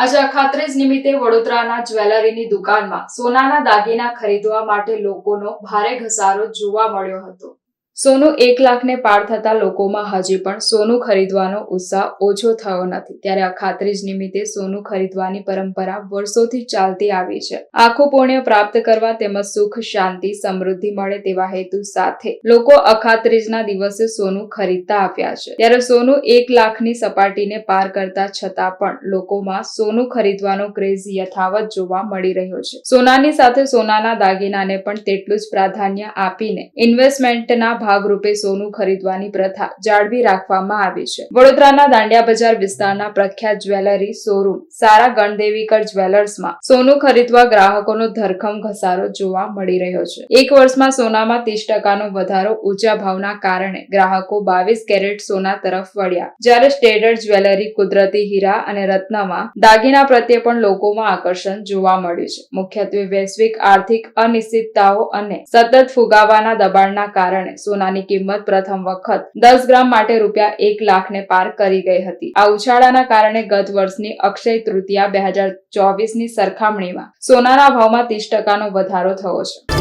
આજે અખાત્રીજ નિમિત્તે વડોદરાના જ્વેલરીની દુકાનમાં સોનાના દાગીના ખરીદવા માટે લોકોનો ભારે ઘસારો જોવા મળ્યો હતો. સોનું એક લાખને પાર થતા લોકોમાં હજી પણ સોનું ખરીદવાનો ઉત્સાહ ઓછો થયો નથી. ત્યારે અખાત્રીજ નિમિત્તે સોનું ખરીદવાની પરંપરા વર્ષોથી ચાલતી આવી છે. આખું પુણ્ય પ્રાપ્ત કરવા તેમજ સુખ, શાંતિ, સમૃદ્ધિ મળે તેવા હેતુ સાથે લોકો અખાત્રીજના દિવસે સોનું ખરીદતા આવ્યા છે. ત્યારે સોનું એક લાખની સપાટીને પાર કરતા છતાં પણ લોકોમાં સોનું ખરીદવાનો ક્રેઝ યથાવત જોવા મળી રહ્યો છે. સોનાની સાથે સોનાના દાગીનાને પણ તેટલું જ પ્રાધાન્ય આપીને ઇન્વેસ્ટમેન્ટના ભાગરૂપે સોનું ખરીદવાની પ્રથા જાળવી રાખવામાં આવી છે. વડોદરાના દાંડિયા બજાર વિસ્તારના પ્રખ્યાત જ્વેલરી શોરૂમ સારા ગણદેવીકર જ્વેલર્સમાં સોનું ખરીદવા ગ્રાહકોનો ધરખમ ઘસારો જોવા મળી રહ્યો છે. એક વર્ષમાં સોનામાં ત્રીસ ટકાનો વધારો ઊંચા ભાવના કારણે ગ્રાહકો બાવીસ કેરેટ સોના તરફ વળ્યા. જ્યારે સ્ટેન્ડર્ડ જ્વેલરી કુદરતી હીરા અને રત્નમાં દાગીના પ્રત્યે પણ લોકોમાં આકર્ષણ જોવા મળ્યું છે. મુખ્યત્વે વૈશ્વિક આર્થિક અનિશ્ચિતતાઓ અને સતત ફુગાવાના દબાણના કારણે સોનાની કિંમત પ્રથમ વખત દસ ગ્રામ માટે રૂપિયા એક લાખને પાર કરી ગઈ હતી. આ ઉછાળાના કારણે ગત વર્ષની અક્ષય તૃતીયા બે હજાર ચોવીસની સરખામણીમાં સોનાના ભાવમાં ત્રીસ ટકાનો વધારો થયો છે.